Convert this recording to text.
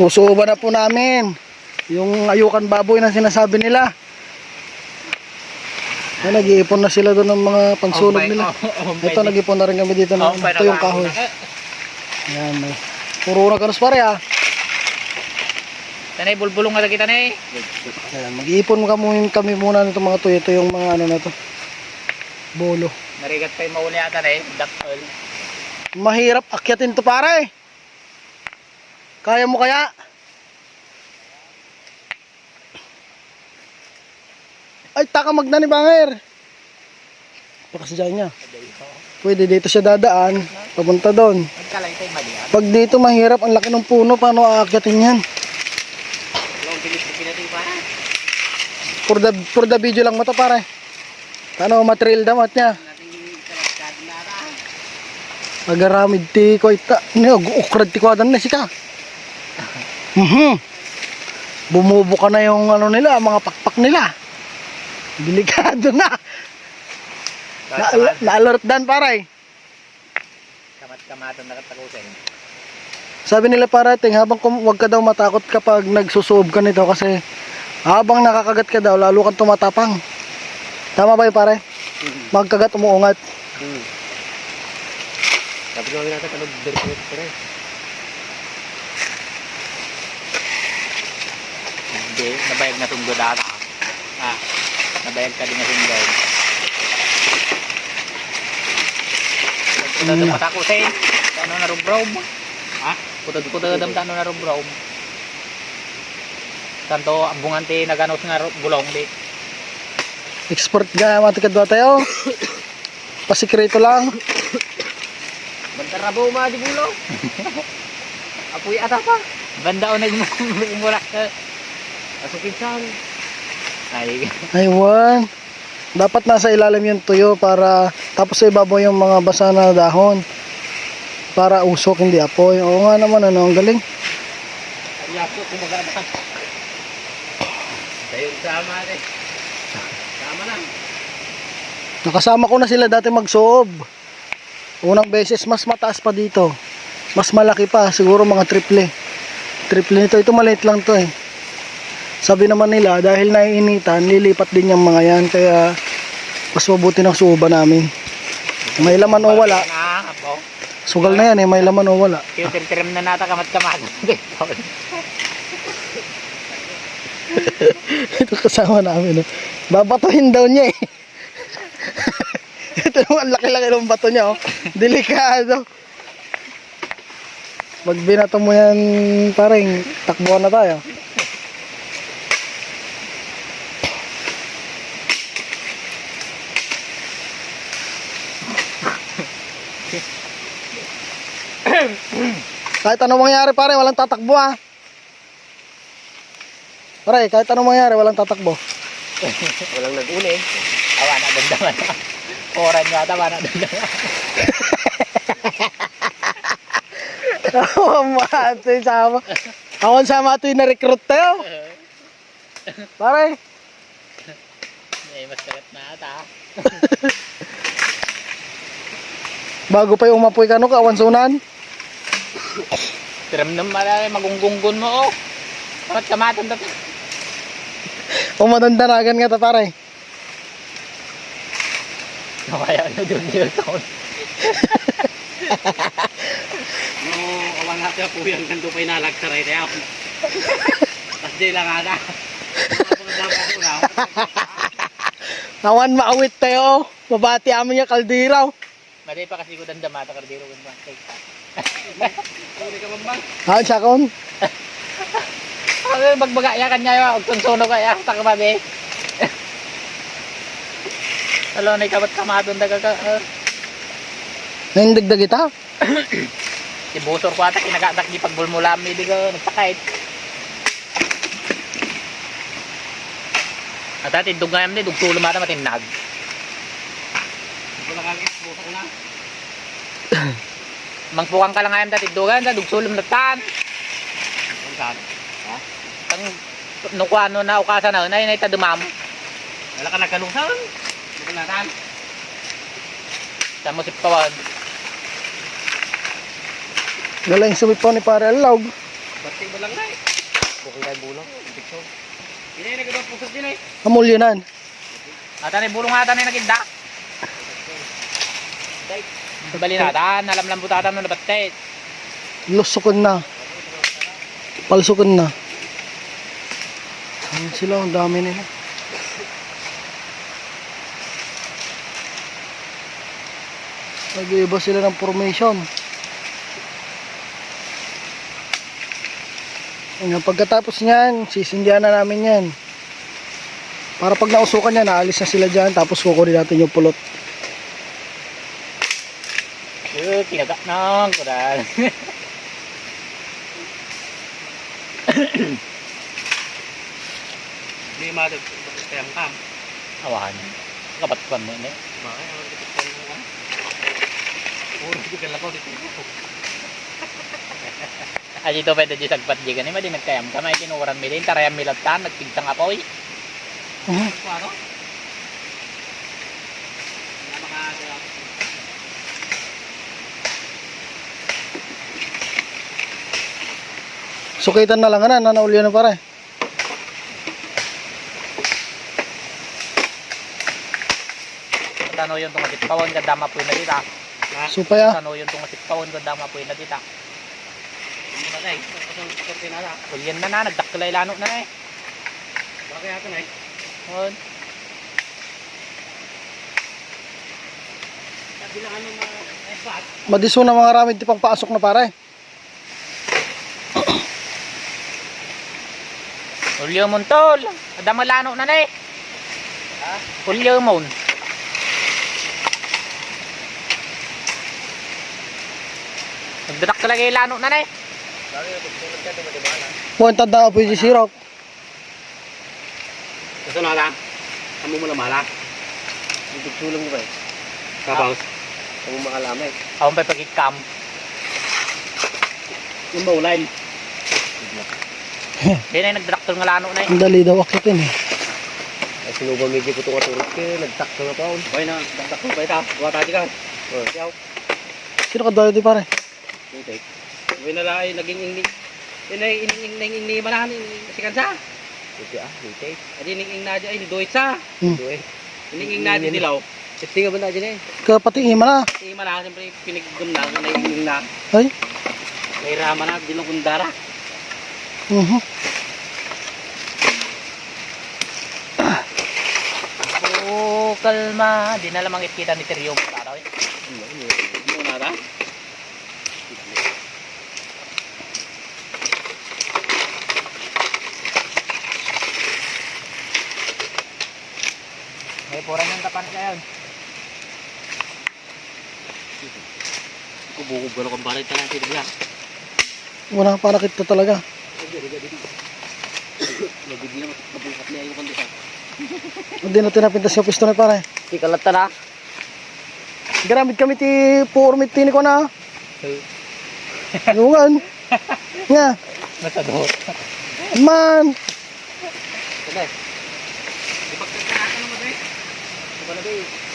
Susuuban na po namin. Yung ayukan baboy na sinasabi nila. Ay, nag-iipon na sila doon ng mga pansunog nila. Ito, nag-ipon na rin kami dito ng ito yung kahoy. Ayan, oh. Puro na ganus pare ah. Tanay, bulbulong nga kita na eh. Ayan, mag-iipon kami, kami muna nito mga to. Ito yung mga ano na to. Bolo. Narigat pa yung mauli ata na eh. Mahirap akyatin to pare. Kaya mo kaya? Ay, taka magna ni Banger. Pakasadya niya. Pwede dito siya dadaan. Papunta doon. Pag dito mahirap, ang laki ng puno. Paano aakyatin yan? Na. For the, for the video lang mo to pare. Paano matrail damat niya? Na. Agaramid ti ko ita. Ni ukrad ti kwadan na sika. Mhm. Bumubo ka na yung ano nila, mga pakpak nila. Delikado na. Na, na dan paray. Kamat-kamatan nakatakusin. Sabi nila parating habang kum- wag ka daw matakot kapag nagsusuob ka nito kasi habang nakakagat ka daw lalo kang tumatapang. Tama ba 'yung pare? Magkagat umuungat. Hmm. Sabi ko nga natin kalog direct pare. Hindi, nabayag na tunggod ata. Ah, nabayag ka din na Hmm. ang mata ko say. Ano na rubrom? Ha? Putod putod ang tano na rubrom. Tanto ambungan ti naganos nga gulong di. Expert ga matikad ba tayo? Pasikreto lang. Bantar rabo ma di bulo. Apoy ata pa. Banda o nagmumura. Asukin saan. Ay, Aywan. Dapat nasa ilalim yung tuyo para tapos sa ibabaw yung mga basa na dahon. Para usok hindi apoy. Oo nga naman ano, ang galing. yapo kumaga na. Tayo sama eh. Sama na. Nakasama ko na sila dati magsuob. Unang beses mas mataas pa dito. Mas malaki pa, siguro mga triple. Triple nito, ito maliit lang to eh. Sabi naman nila, dahil naiinitan, lilipat din yung mga yan. Kaya, mas mabuti ng suoba namin. May laman o wala. Sugal na yan eh, may laman o wala. Tiyo-tirim na nata kamat-kamat. Ito kasama namin. Oh. Babatuhin daw niya eh. Ito naman, ang laki-laki ng bato niya. Oh. Delikado. Pag binato mo yan, parang takbuhan na tayo. Kahit anong mangyari pare, walang tatakbo ah. Pare, kahit anong mangyari, walang tatakbo. Walang nag-uni. Awa na dandaman. Oran nga ata, awa na dandaman. Oo, mati, sama. Ako sama ito yung na-recruit tayo. Pare, May mas kagat na ata. bago pa yung umapoy ka no, kawansunan. Tiram na malay, magunggungon mo oh. Kamat-kamatan na Umadandanagan nga ta pare. Kaya na doon yun taon. No, awan natin po yan kanto pa inalagtaray tayo. Tas di lang ada. Nawan maawit tayo. Mabati amin yung kaldiraw. Mali pa kasi ko dandamata kardiro ko ba. Ha, sakon. Ano bagbaga ya kanya yo og tunsuno ka ya ta kababe. Alo na kabat kamaton daga ka. Nahindagdag ita. si busor ko ata kinagatak di pagbulmulami di ka nagtakait. At ati dugayam ni dugtulo mata matinag. Wala kang expo ko na. Mangpukan ka lang ayam dati dugan da dugsulom na tan. Saan? Tang nukwano na ukasa na nay nay ta dumam. Wala ka nagkalusan. Wala na tan. Sa mo si pawan. Galing sumipaw ni pare Alog. Bati mo lang na eh. Bukay tayo bulong. Picture. Hindi na nagabang pusat din eh. Amulyanan. Ata ni bulong ata ni naginda. Bali na ata, nalamlam butatan no nabatet. Lusukon na. Palsukon na. Ayan sila, ang dami nila. Nag-iiba sila ng formation. Ayan, pagkatapos niyan, sisindihan na namin yan. Para pag nausukan niya, naalis na sila dyan, tapos kukunin natin yung pulot. Eh, kinaga nang kural. Hindi madag. Kayang kam. Awahan. Kapatkuan mo ini. Bakit? Ang dikit ko yung ano? Puro bigal ako dito. Ay dito pwede di sagpat di gani madi nagkayam ka may kinuran mi din tarayam mi latan nagpigsang apoy. Mhm. Ano? Sukitan na lang na, nanaulyo na pare. Tano yung tungasit pawon ka dama po na dita. Supay ah. Tano yung tungasit pawon ka dama po na dita. Hindi na tayo. Ito ito tinala. Ulyan na na nagdakkelay lano na eh. Bakit ato na eh? On. Sabi lang ano eh. Madiso na mga ramid tipang pasok na pare. Ulyo mon tol. Adama lano na na eh. Ha? Ulyo mon. Nagdakkelay lano na na eh. Bakit ito tulad ka di ba na? Puwanta da po yung sirok. Gusto na lang. Kamu mo na mala. Hindi tulong mo ba eh. Kapaus. Kamu makalamay. Ako pa pagkikam. Yung baulan. Di na nagdraktor nga lano na eh. Ang dali daw akitin eh. Ay sinuba medyo ko itong katurot ka. Nagtakto na paon. Okay na. Nagtakto pa ita. Buwa tayo ka. Oh. Yaw. Sino ka daw di pare? Hindi. Uwi na lang ay naging ingning. Yun ay ining ingning ingning manahan. Kasi kansa. Hindi ah. Hindi. Adi ining ing na ay ni Doit sa. Hmm. Doit. Ining ing na di dilaw. Siti nga ba na dyan eh? Kapati ima na. Hindi manahan siyempre pinigdum na. Na ingning na. Ay. May rama na. Dilong kundara. Mhm. Oh, kalma. Di na lamang itkita ni Teryo mo taraw eh. Hindi mo nata. May pura niyang tapan ka yun. Kubukog ka na kung bakit ka na sila bilang. Wala pa nakita talaga. Hindi na tinapintas yung pisto na pare. Di kalat na. Garamit kami ti purmit tini ko na. Lungan. Nga. Nasa doon. Man. Kada. Di ba kaya ka naman eh? Di ba na ba eh?